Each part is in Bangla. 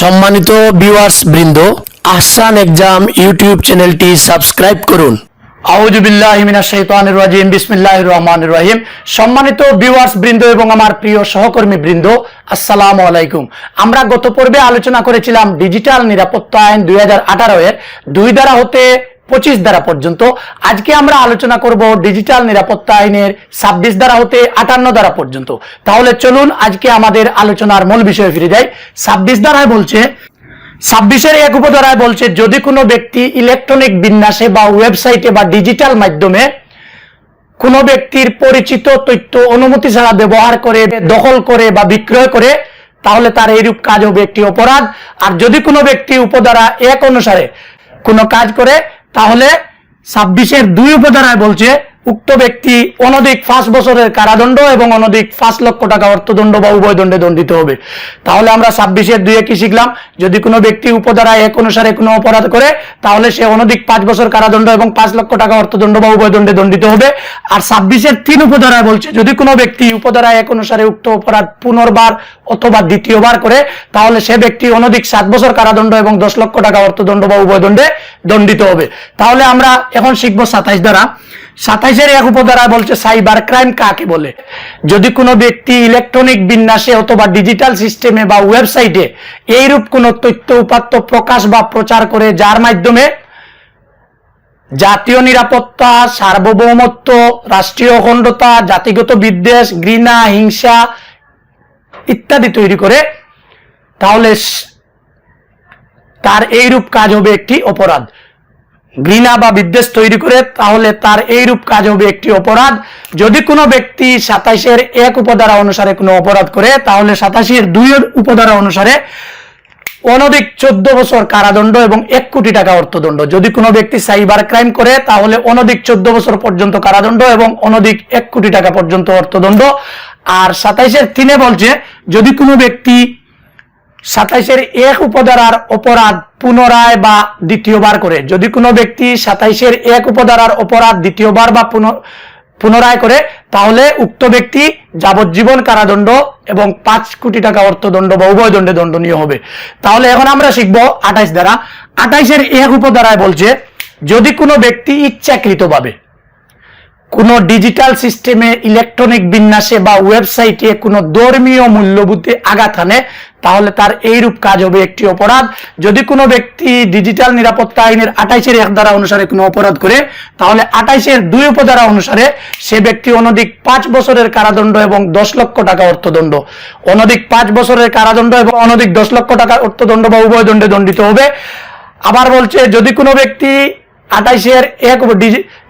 সম্মানিত ভিউয়ার্স বৃন্দ, আহসান এক্সাম ইউটিউব চ্যানেলটি সাবস্ক্রাইব করুন। আউজুবিল্লাহ মিনাশ শাইতানির রাজিম, বিসমিল্লাহির রহমানির রহিম। সম্মানিত ভিউয়ার্স বৃন্দ এবং আমার প্রিয় সহকর্মী বৃন্দ, আসসালামু আলাইকুম। আমরা গত পর্বে আলোচনা করেছিলাম ডিজিটাল নিরাপত্তা আইন দুই হাজার আঠারো এর। দুই দ্বারা হতে পঁচিশ দ্বারা পর্যন্ত। আজকে আমরা আলোচনা করব ডিজিটাল নিরাপত্তা আইনের ছাব্বিশ দ্বারা হতে আটান্ন দ্বারা পর্যন্ত। তাহলে চলুন আজকে আমাদের আলোচনার মূল বিষয়ে ফিরে যাই। ছাব্বিশ দ্বারায় বলছে, ছাব্বিশের এক উপধারায় বলছে, যদি কোনো ব্যক্তি ইলেকট্রনিক বিন্যাসে বা ওয়েবসাইটে বা ডিজিটাল মাধ্যমে কোনো ব্যক্তির পরিচিত তথ্য অনুমতি ছাড়া ব্যবহার করে, দখল করে বা বিক্রয় করে, তাহলে তার এইরূপ কাজ হবে একটি অপরাধ। আর যদি কোনো ব্যক্তি উপধারা এক অনুসারে কোনো কাজ করে তাহলে ছাব্বিশের দুই উপধারায় বলছে উক্ত ব্যক্তি অনধিক পাঁচ বছরের কারাদণ্ড এবং অনধিক পাঁচ লক্ষ টাকা অর্থদণ্ড বা উভয় দণ্ডে দণ্ডিত হবে। তাহলে আমরা ছাব্বিশের দুইয়ে কি শিখলাম? যদি কোনো ব্যক্তি উপধারা এক অনুসারে কোনো অপরাধ করে, তাহলে সে অনধিক পাঁচ বছর কারাদণ্ড এবং পাঁচ লক্ষ টাকা অর্থদণ্ড বা উভয় দণ্ডে দণ্ডিত হবে। আর ছাব্বিশের তিন উপধারায় বলছে, যদি কোনো ব্যক্তি উপধারা এক অনুসারে উক্ত অপরাধ পুনর্বার অথবা দ্বিতীয়বার করে, তাহলে সে ব্যক্তি অনধিক সাত বছর কারাদণ্ড এবং দশ লক্ষ টাকা অর্থদণ্ড বা উভয় দণ্ডে দণ্ডিত হবে। তাহলে আমরা এখন শিখব সাতাইশ দ্বারা। সাতাইশের এক উপধারায় বলছে, সাইবার ক্রাইম কাকে বলে? যদি কোনো ব্যক্তি ইলেকট্রনিক বিন্যাসে অথবা ডিজিটাল সিস্টেমে বা ওয়েবসাইটে এইরূপ কোনো তথ্য, উপাত্ত প্রকাশ বা প্রচার করে, যার মাধ্যমে জাতীয় নিরাপত্তা, সার্বভৌমত্ব, রাষ্ট্রীয় অখণ্ডতা, জাতিগত বিদ্বেষ, ঘৃণা, হিংসা ইত্যাদি তৈরি করে, তাহলে তার এইরূপ কাজ হবে একটি অপরাধ। ঘৃণা বা বিদ্বেষ তৈরি করে, তাহলে তার এইরূপ কাজ হবে একটি অপরাধ। যদি কোনো ব্যক্তি সাতাইশের এক উপধারা অনুসারে কোনো অপরাধ করে, তাহলে সাতাশের দুইয়ের উপধারা অনুসারে অনধিক চোদ্দ বছর কারাদণ্ড এবং এক কোটি টাকা অর্থদণ্ড। যদি কোনো ব্যক্তি সাইবার ক্রাইম করে, তাহলে অনধিক চোদ্দ বছর পর্যন্ত কারাদণ্ড এবং অনধিক এক কোটি টাকা পর্যন্ত অর্থদণ্ড। আর সাতাইশের তিনে বলছে, যদি কোনো ব্যক্তি সাতাইশের এক উপধারার অপরাধ পুনরায় বা দ্বিতীয়বার করে। যদি কোনো ব্যক্তি সাতাইশের এক উপধারার অপরাধ দ্বিতীয়বার বা পুন- পুনরায় করে, তাহলে উক্ত ব্যক্তি যাবজ্জীবন কারাদণ্ড এবং পাঁচ কোটি টাকা অর্থদণ্ড বা উভয় দণ্ডে দণ্ডনীয় হবে। তাহলে এখন আমরা শিখব আঠাইশ দ্বারা। আঠাইশের এক উপধারায় বলছে, যদি কোনো ব্যক্তি ইচ্ছাকৃতভাবে কোনো ডিজিটাল সিস্টেমে ইলেকট্রনিক বিন্যাসে বা ওয়েবসাইটে কোনো ধর্মীয় মূল্যবোধে আঘাত আনে তাহলে তার এইরূপ কাজ হবে একটি অপরাধ। যদি কোনো ব্যক্তি ডিজিটাল নিরাপত্তা আইনের আঠাইশের এক ধারা অনুসারে কোনো অপরাধ করে, তাহলে আঠাইশের দুই উপধারা অনুসারে সে ব্যক্তি অনধিক পাঁচ বছরের কারাদণ্ড এবং দশ লক্ষ টাকা অর্থদণ্ড। অনধিক পাঁচ বছরের কারাদণ্ড এবং অনধিক দশ লক্ষ টাকা অর্থদণ্ড বা উভয় দণ্ডে দণ্ডিত হবে। আবার বলছে, যদি কোনো ব্যক্তি আঠাইশের এক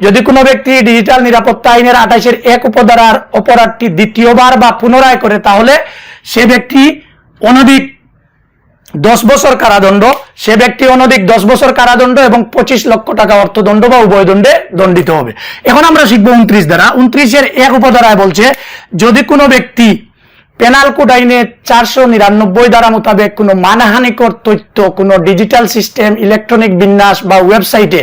যদি কোনো ব্যক্তি ডিজিটাল নিরাপত্তা আইনের আঠাইশের এক উপধারার অপরাধটি দ্বিতীয়বার বা পুনরায় করে, তাহলে সে ব্যক্তি অনধিক দশ বছর কারাদণ্ড, সে ব্যক্তি অনধিক দশ বছর কারাদণ্ড এবং পঁচিশ লক্ষ টাকা অর্থদণ্ড বা উভয় দণ্ডে দণ্ডিত হবে। এখন আমরা শিখব উনত্রিশ দ্বারা উনত্রিশের এক উপধারায় বলছে, যদি কোনো ব্যক্তি পেনাল কোড চারশো নিরানব্বই দ্বারা মোতাবেক কোনো মানহানিকর তথ্য, কোনো ডিজিটাল সিস্টেম ইলেকট্রনিক বিন্যাস বা ওয়েবসাইটে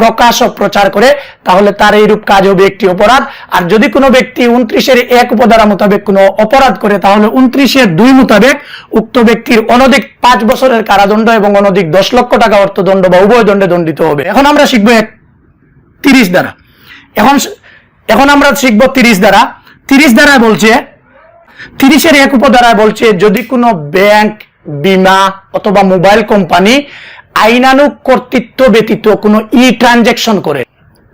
প্রকাশ ও প্রচার করে, তাহলে তার এইরূপ কাজ হবে একটি অপরাধ। আর যদি কোনো ব্যক্তি উনত্রিশের এক উপধারা মোতাবেক কোনো অপরাধ করে, তাহলে উনত্রিশের দুই মোতাবেক উক্ত ব্যক্তির অনধিক পাঁচ বছরের কারাদণ্ড এবং অনধিক দশ লক্ষ টাকা অর্থদণ্ড বা উভয় দণ্ডে দণ্ডিত হবে। এখন আমরা শিখব এক তিরিশ দ্বারা। এখন এখন আমরা শিখব তিরিশ দ্বারা। তিরিশ দ্বারা বলছে তিরিশের এক উপধারায় বলছে, যদি কোনো ব্যাংক, বিমা অথবা মোবাইল কোম্পানি আইনানুগ কর্তৃত্ব ব্যতীত কোনো ই ট্রানজ্যাকশন করে,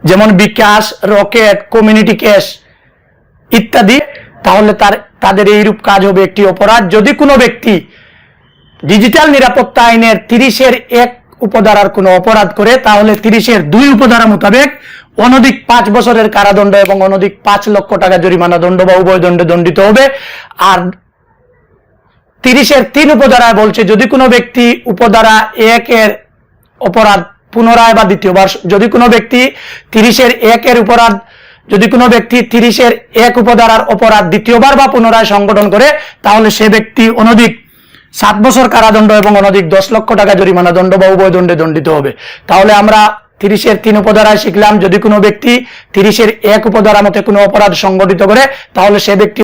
যেমন বিকাশ, রকেট, কমিউনিটি ক্যাশ ইত্যাদি, তাহলে তার, তাদের এইরূপ কাজ হবে একটি অপরাধ। যদি কোনো ব্যক্তি ডিজিটাল নিরাপত্তা আইনের তিরিশের এক উপধারার কোনো অপরাধ করে, তাহলে তিরিশের দুই উপধারা মোতাবেক অনধিক পাঁচ বছরের কারাদণ্ড এবং অনধিক পাঁচ লক্ষ টাকা জরিমানা দণ্ড বা উভয় দণ্ডে দণ্ডিত হবে। আর তিরিশের তিন উপধারায় বলছে, যদি কোনো ব্যক্তি উপধারা একের অপরাধ পুনরায় বা দ্বিতীয়বার, যদি কোনো ব্যক্তি তিরিশের একের অপরাধ, যদি কোনো ব্যক্তি তিরিশের এক উপধারার অপরাধ দ্বিতীয়বার বা পুনরায় সংগঠন করে, তাহলে সে ব্যক্তি অনধিক সাত বছর কারাদণ্ড এবং অনধিক দশ লক্ষ টাকা জরিমানা দণ্ড বা উভয় দণ্ডে দণ্ডিত হবে। তাহলে আমরা তিরিশের তিন উপধারায় শিখলাম, যদি কোনো ব্যক্তি তিরিশের এক উপধারা মতে কোনো অপরাধ সংগঠিত করে, তাহলে সে ব্যক্তি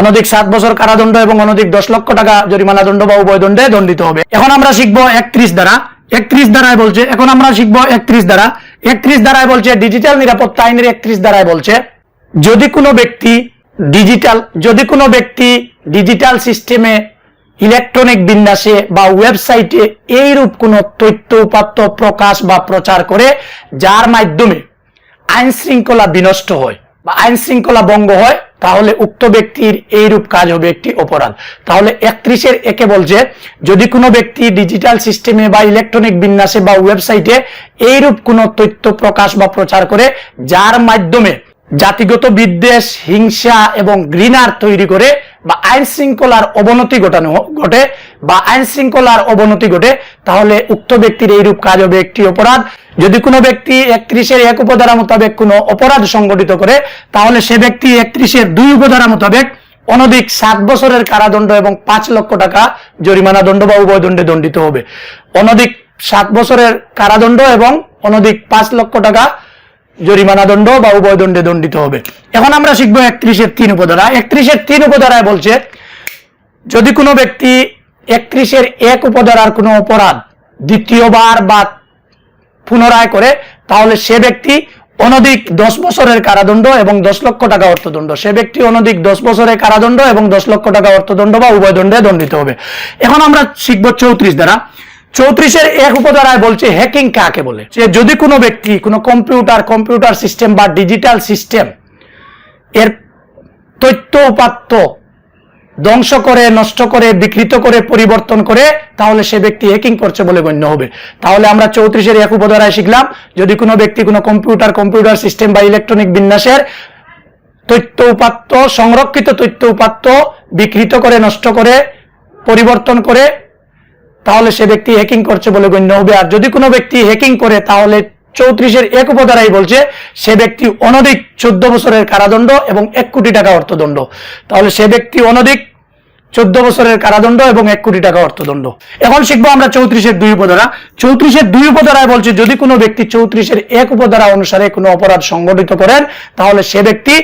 অনধিক সাত বছর কারাদণ্ড এবং অনধিক দশ লক্ষ টাকা জরিমানা দণ্ড বা উভয় দণ্ডে দণ্ডিত হবে। এখন আমরা শিখব একত্রিশ দ্বারা একত্রিশ দ্বারায় বলছে, এখন আমরা শিখব একত্রিশ দ্বারা একত্রিশ দ্বারায় বলছে ডিজিটাল নিরাপত্তা আইনের একত্রিশ দ্বারায় বলছে, যদি কোনো ব্যক্তি ডিজিটাল যদি কোনো ব্যক্তি ডিজিটাল সিস্টেমে ইলেকট্রনিক বিন্যাসে বা ওয়েবসাইটে এইরূপ কোনো তথ্য, উপাত্ত, প্রকাশ বা প্রচার করে, যার মাধ্যমে আইন শৃঙ্খলা বিনষ্ট হয় বা আইন শৃঙ্খলা ভঙ্গ হয়, তাহলে উক্ত ব্যক্তির এইরূপ কাজ হবে একটি অপরাধ। তাহলে একত্রিশের একে বলছে, যদি কোনো ব্যক্তি ডিজিটাল সিস্টেমে বা ইলেকট্রনিক বিন্যাসে বা ওয়েবসাইটে এইরূপ কোনো তথ্য, প্রকাশ বা প্রচার করে, যার মাধ্যমে জাতিগত বিদ্বেষ, হিংসা এবং ঘৃণার তৈরি করে বা আইন শৃঙ্খলার অবনতি ঘটানো ঘটে, বা আইন শৃঙ্খলার অবনতি ঘটে, তাহলে উক্ত ব্যক্তির এইরূপ কাজ হবে একটি অপরাধ। যদি কোনো ব্যক্তি একত্রিশের এক উপধারা মোতাবেক কোনো অপরাধ সংগঠিত করে, তাহলে সে ব্যক্তি একত্রিশের দুই উপধারা মোতাবেক অনধিক সাত বছরের কারাদণ্ড এবং পাঁচ লক্ষ টাকা জরিমানা দণ্ড বা উভয় দণ্ডে দণ্ডিত হবে। অনধিক সাত বছরের কারাদণ্ড এবং অনধিক পাঁচ লক্ষ টাকা জরিমানা দণ্ড বা উভয় দণ্ডে দণ্ডিত হবে। এখন আমরা শিখব একত্রিশের তিন উপধারা। একত্রিশের তিন উপধারায় বলছে, যদি কোনো ব্যক্তি একত্রিশের এক উপধারার কোনো অপরাধ দ্বিতীয়বার বা পুনরায় করে, তাহলে সে ব্যক্তি অনধিক দশ বছরের কারাদণ্ড এবং দশ লক্ষ টাকা অর্থদণ্ড। সে ব্যক্তি অনধিক দশ বছরের কারাদণ্ড এবং দশ লক্ষ টাকা অর্থদণ্ড বা উভয় দণ্ডে দণ্ডিত হবে। এখন আমরা শিখব চৌত্রিশ দ্বারা। চৌত্রিশের এক উপধারায় বলছে হ্যাকিং কাকে বলে? যে যদি কোনো ব্যক্তি, কোনো কম্পিউটার কম্পিউটার সিস্টেম বা ডিজিটাল সিস্টেম এর তথ্য উপাত্ত ধ্বংস করে, নষ্ট করে, বিকৃত করে, পরিবর্তন করে, তাহলে সে ব্যক্তি হ্যাকিং করছে বলে গণ্য হবে। তাহলে আমরা চৌত্রিশের এক উপধারায় শিখলাম, যদি কোনো ব্যক্তি কোনো কম্পিউটার কম্পিউটার সিস্টেম বা ইলেকট্রনিক বিন্যাসের তথ্য উপাত্ত, সংরক্ষিত তথ্য উপাত্ত, বিকৃত করে, নষ্ট করে, পরিবর্তন করে তাহলে সে ব্যক্তি হ্যাকিং করছে বলে গণ্য হবে। আর যদি কোনো ব্যক্তি হ্যাকিং করে, তাহলে চৌত্রিশের এক উপধারাই বলছে, সে ব্যক্তি অনধিক চোদ্দ বছরের কারাদণ্ড এবং এক কোটি টাকা অর্থদণ্ড। তাহলে সে ব্যক্তি অনধিক চোদ্দ বছরের কারাদণ্ড এবং এক কোটি টাকা অর্থদণ্ড। এখন শিখব আমরা চৌত্রিশের দুই উপধারা। চৌত্রিশের দুই উপধারায় বলছে, যদি কোনো ব্যক্তি চৌত্রিশের এক উপধারা অনুসারে কোনো অপরাধ সংগঠিত করেন, তাহলে সে ব্যক্তি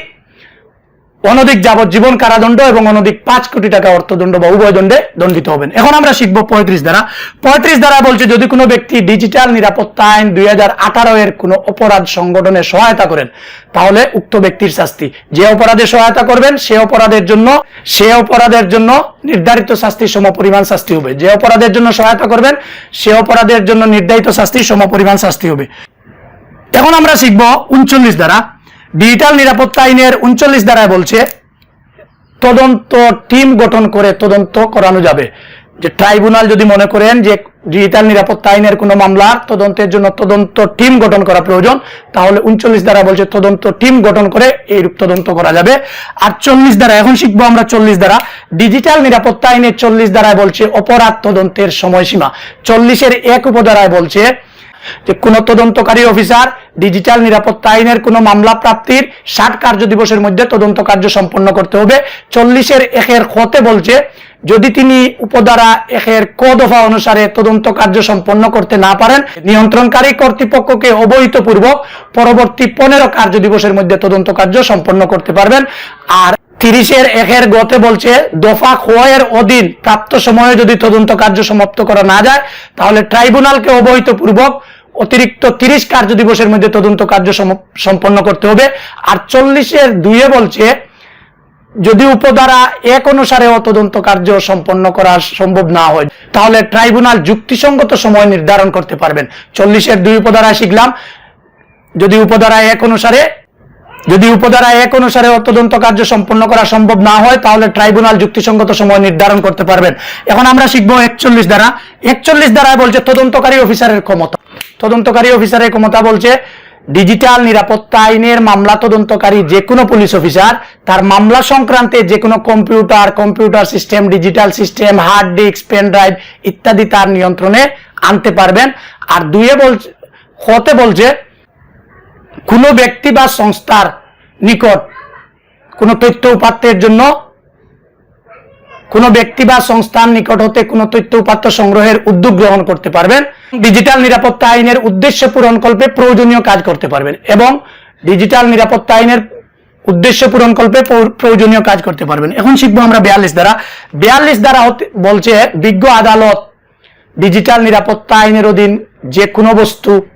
অনধিক যাবজ্জীবন কারাদণ্ড এবং অনধিক পাঁচ কোটি টাকা অর্থদণ্ড বা উভয় দণ্ডে দণ্ডিত হবেন। এখন আমরা শিখব পঁয়ত্রিশ দ্বারা পঁয়ত্রিশ দ্বারা বলছে, যদি কোনো ব্যক্তি ডিজিটাল নিরাপত্তা আইন দুই হাজার আঠারো এর কোনো অপরাধ সংগঠনে সহায়তা করেন, তাহলে উক্ত ব্যক্তির শাস্তি। যে অপরাধে সহায়তা করবেন, সে অপরাধের জন্য, সে অপরাধের জন্য নির্ধারিত শাস্তির সমপরিমাণ শাস্তি হবে। যে অপরাধের জন্য সহায়তা করবেন, সে অপরাধের জন্য নির্ধারিত শাস্তির সমপরিমাণ শাস্তি হবে। এখন আমরা শিখব উনচল্লিশ দ্বারা ডিজিটাল নিরাপত্তা আইনের উনচল্লিশ দ্বারায় বলছে, তদন্ত টিম গঠন করে তদন্ত করানো যাবে। যে ট্রাইব্যুনাল যদি মনে করেন যে ডিজিটাল নিরাপত্তা আইনের কোনো মামলার তদন্তের জন্য তদন্ত টিম গঠন করা প্রয়োজন, তাহলে উনচল্লিশ দ্বারা বলছে তদন্ত টিম গঠন করে এইরূপ তদন্ত করা যাবে। আর চল্লিশ দ্বারা এখন শিখব আমরা চল্লিশ দ্বারা ডিজিটাল নিরাপত্তা আইনের চল্লিশ দ্বারায় বলছে অপরাধ তদন্তের সময়সীমা। চল্লিশের এক উপধারায় বলছে যে কোন তদন্তকারী অফিসার ডিজিটাল নিরাপত্তা আইনের কোন মামলা প্রাপ্তির ষাট কার্য দিবসের মধ্যে তদন্ত কার্য সম্পন্ন করতে হবে। চল্লিশের একের খতে বলছে, যদি তিনি উপধারা একের ক দফা অনুসারে তদন্ত কার্য সম্পন্ন করতে না পারেন, নিয়ন্ত্রণকারী কর্তৃপক্ষকে অবহিতপূর্বক পরবর্তী পনেরো কার্য দিবসের মধ্যে তদন্ত কার্য সম্পন্ন করতে পারবেন। আর তিরিশের একের গতে বলছে, দফা খয়ের অধীন প্রাপ্ত সময়ে যদি তদন্ত কার্য সমাপ্ত করা না যায়, তাহলে ট্রাইব্যুনালকে অবহিত পূর্বক অতিরিক্ত তিরিশ কার্য দিবসের মধ্যে তদন্ত কার্য সম্পন্ন করতে হবে। আর চল্লিশের দুইয়ে বলছে, যদি উপধারা এক অনুসারে তদন্ত কার্য সম্পন্ন করা সম্ভব না হয়, তাহলে ট্রাইব্যুনাল যুক্তিসঙ্গত সময় নির্ধারণ করতে পারবেন। চল্লিশের দুই উপধারা শিখলাম, যদি উপধারা এক অনুসারে যদি উপধারা এক অনুসারে তদন্ত কার্য সম্পন্ন করা সম্ভব না হয়, তাহলে ট্রাইব্যুনাল যুক্তিসঙ্গত সময় নির্ধারণ করতে পারবেন। এখন আমরা শিখব একচল্লিশ দ্বারা একচল্লিশ দ্বারায় বলছে তদন্তকারী অফিসারের ক্ষমতা। তদন্তকারী অফিসারের ক্ষমতা বলছে ডিজিটাল নিরাপত্তা আইনের মামলা তদন্তকারী যে কোনো পুলিশ অফিসার, তার মামলা সংক্রান্তে যে কোনো computer computer system, digital system, hard disk, pen drive ইত্যাদি তার নিয়ন্ত্রণে আনতে পারবেন। আর দুইয়ে বলছে, হতে বলছে কোনো ব্যক্তি বা সংস্থার নিকট কোনো তথ্য উপাত্তের জন্য, কোনো ব্যক্তি বা সংস্থার নিকট হতে কোনো তথ্য উপাত্ত সংগ্রহের উদ্যোগ গ্রহণ করতে পারবেন। ডিজিটাল নিরাপত্তা আইনের উদ্দেশ্য পূরণকল্পে প্রয়োজনীয় কাজ করতে পারবেন এবং ডিজিটাল নিরাপত্তা আইনের উদ্দেশ্য পূরণ কল্পে প্রয়োজনীয় কাজ করতে পারবেন। এখন শিখব আমরা বিয়াল্লিশ দ্বারা বিয়াল্লিশ দ্বারা হতে- বলছে, বিজ্ঞ আদালত ডিজিটাল নিরাপত্তা আইনের অধীন যে কোনো বস্তু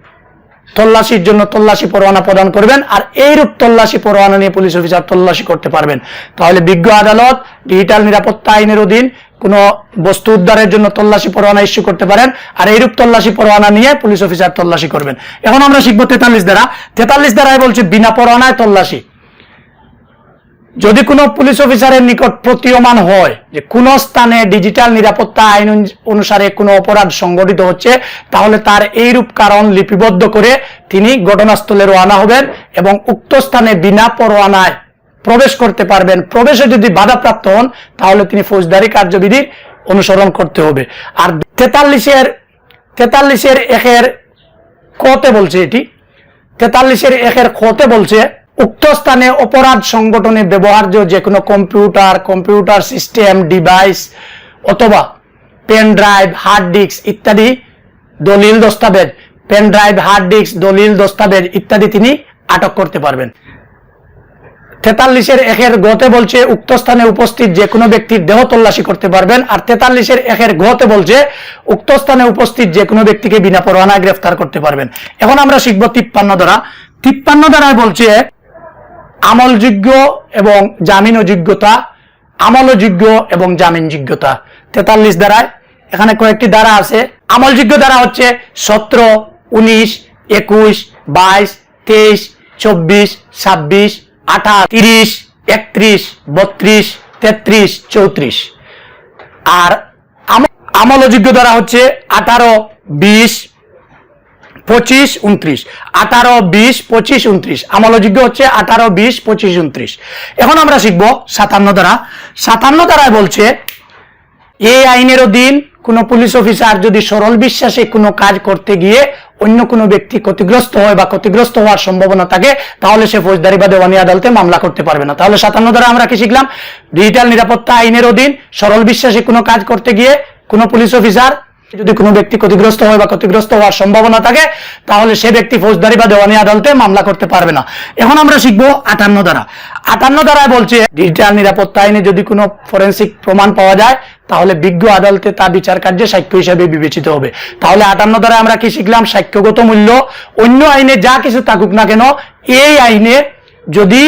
তল্লাশির জন্য তল্লাশি পরোয়ানা প্রদান করবেন আর এইরূপ তল্লাশি পরোয়ানা নিয়ে পুলিশ অফিসার তল্লাশি করতে পারবেন। তাহলে বিজ্ঞ আদালত, ডিজিটাল নিরাপত্তা আইনের অধীন কোনো বস্তু উদ্ধারের জন্য তল্লাশি পরোয়ানা ইস্যু করতে পারেন আর এইরূপ তল্লাশি পরোয়ানা নিয়ে পুলিশ অফিসার তল্লাশি করবেন। এখন আমরা শিখব তেতাল্লিশ দ্বারা তেতাল্লিশ দ্বারাই বলছি, বিনা পরোয়ানায় তল্লাশি। যদি কোনো পুলিশ অফিসারের নিকট প্রতীয়মান হয় যে কোন স্থানে ডিজিটাল নিরাপত্তা আইন অনুসারে কোনো অপরাধ সংগঠিত হচ্ছে, তাহলে তার এইরূপ কারণ লিপিবদ্ধ করে তিনি ঘটনাস্থলে রওনা হবেন এবং উক্ত স্থানে বিনা পরোয়ানায় প্রবেশ করতে পারবেন। প্রবেশে যদি বাধাপ্রাপ্ত হন, তাহলে তিনি ফৌজদারি কার্যবিধি অনুসরণ করতে হবে। আর তেতাল্লিশের তেতাল্লিশের একের কতে বলছে এটি। তেতাল্লিশের একের খতে বলছে উক্ত স্থানে অপরাধ সংগঠনে ব্যবহার্য যে কোনো কম্পিউটার কম্পিউটার সিস্টেম, ডিভাইস অথবা পেন ড্রাইভ, হার্ড ডিস্ক ইত্যাদি দলিল দস্তাবেজ, পেন ড্রাইভ, হার্ড ডিস্ক, দলিল দস্তাবেজ ইত্যাদি তিনি আটক করতে পারবেন। তেতাল্লিশের একের গতে বলছে, উক্ত স্থানে উপস্থিত যে কোনো ব্যক্তির দেহ তল্লাশি করতে পারবেন, আর তেতাল্লিশের একের গতে বলছে, উক্ত স্থানে উপস্থিত যে কোনো ব্যক্তিকে বিনা পরোয়ানায় গ্রেফতার করতে পারবেন। এখন আমরা শিখব তিপ্পান্ন দ্বারা। তিপ্পান্ন দ্বারায় বলছে আমলযোগ্য এবং জামিন যোগ্যতা আমলযোগ্য এবং জামিনযোগ্যতা। তেতাল্লিশ দ্বারায় এখানে কয়েকটি দ্বারা আছে। আমলযোগ্য দ্বারা হচ্ছে সতেরো, উনিশ, একুশ, বাইশ, তেইশ, চব্বিশ, ছাব্বিশ, আঠাশ, তিরিশ, একত্রিশ, বত্রিশ, তেত্রিশ, চৌত্রিশ। আর আম- আমলযোগ্য দ্বারা হচ্ছে আঠারো, বিশ পঁচিশ, উনত্রিশ। আঠারো, বিশ, পঁচিশ, উনত্রিশ। আমলযোগ্য হচ্ছে আঠারো, বিশ, পঁচিশ, উনত্রিশ। এখন আমরা শিখব সাতান্ন দ্বারা। সাতান্ন দ্বারায় বলছে এই আইনের অধীন কোনো পুলিশ অফিসার যদি সরল বিশ্বাসে কোনো কাজ করতে গিয়ে অন্য কোনো ব্যক্তি ক্ষতিগ্রস্ত হয় বা ক্ষতিগ্রস্ত হওয়ার সম্ভাবনা থাকে, তাহলে সে ফৌজদারি বা দেওয়ানি আদালতে মামলা করতে পারবে না। তাহলে সাতান্ন দ্বারা আমরা কি শিখলাম? ডিজিটাল নিরাপত্তা আইনের অধীন সরল বিশ্বাসে কোনো কাজ করতে গিয়ে কোনো পুলিশ অফিসার যদি কোনো ব্যক্তি ক্ষতিগ্রস্ত হয় বা ক্ষতিগ্রস্ত হওয়ার সম্ভাবনা থাকে, তাহলে সে ব্যক্তি ফৌজদারি বা দেওয়ানি আদালতে মামলা করতে পারবে না। এখন আমরা শিখব আটান্ন দ্বারা আটান্ন দ্বারায় বলছে, ডিজিটাল নিরাপত্তা আইনে যদি কোনো ফরেন্সিক প্রমাণ পাওয়া যায়, তাহলে বিজ্ঞ আদালতে তা বিচার কার্যে সাক্ষ্য হিসাবে বিবেচিত হবে। তাহলে আটান্ন দ্বারা আমরা কি শিখলাম? সাক্ষ্যগত মূল্য, অন্য আইনে যা কিছু থাকুক না কেন, এই আইনে যদি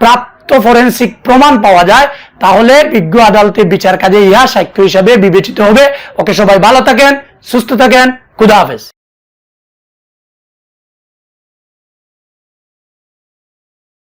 প্রাপ্ত ফরেন্সিক প্রমাণ পাওয়া যায়, তাহলে বিজ্ঞ আদালতে বিচার কাজে ইহা সাক্ষ্য হিসাবে বিবেচিত হবে। ওকে সবাই ভালো থাকেন, সুস্থ থাকেন, খুদা হাফেজ।